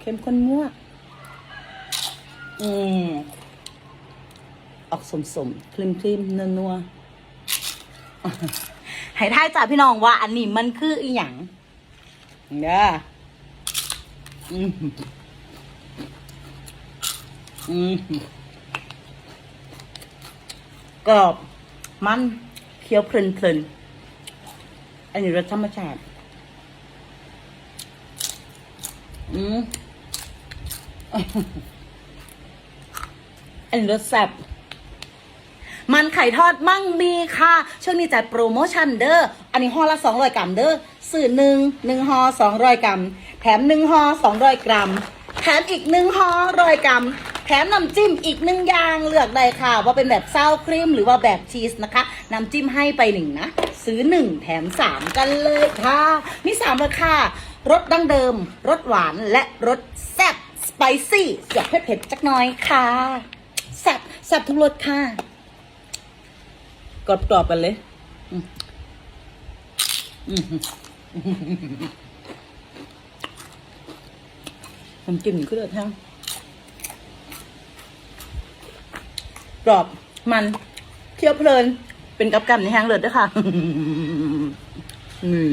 เข้มข้นมั่วอืมออกสมสมๆครีมครีมนัวนัวๆให้ท่ายจ่าพี่น้องว่า อันนี้มันคืออีหยังเด้ออืมอืมกรอบมันเคี้ยวเพลินๆอันนี้รสธรรมชาติ อืม อันรสแซ่บมันไข่ทอดมั่งมีค่ะ ช่วงนี้จัดโปรโมชั่นเด้อ อันนี้ห่อละสองร้อยกรัมเด้อซื้อหนึ่งหนึ่งห่อสองร้อยกรัม แถมหนึ่งห่อสองร้อยกรัม แถมอีกหนึ่งห่อร้อยกรัม แถมน้ำจิ้มอีกหนึ่งอย่างเลือกได้ค่ะ ว่าเป็นแบบซาครีมหรือว่าแบบชีสนะคะ น้ำจิ้มให้ไปหนึ่งนะ ซื้อหนึ่งแถมสามกันเลยค่ะ มีสามราคารสดั้งเดิม รสหวานและรสแซ่บ สไปซี่เสียบเผ็ดๆจักหน้อยค่ะแซ่บแซ่บทุกรสค่ะกรอบกรอบๆกันเลยอืมอืมน้ำจิ้มขึ้นเลยทั้งกรอบมันเคี้ยวเพลิน เป็นกับกันในแห้งเลยด้วยค่ะนี่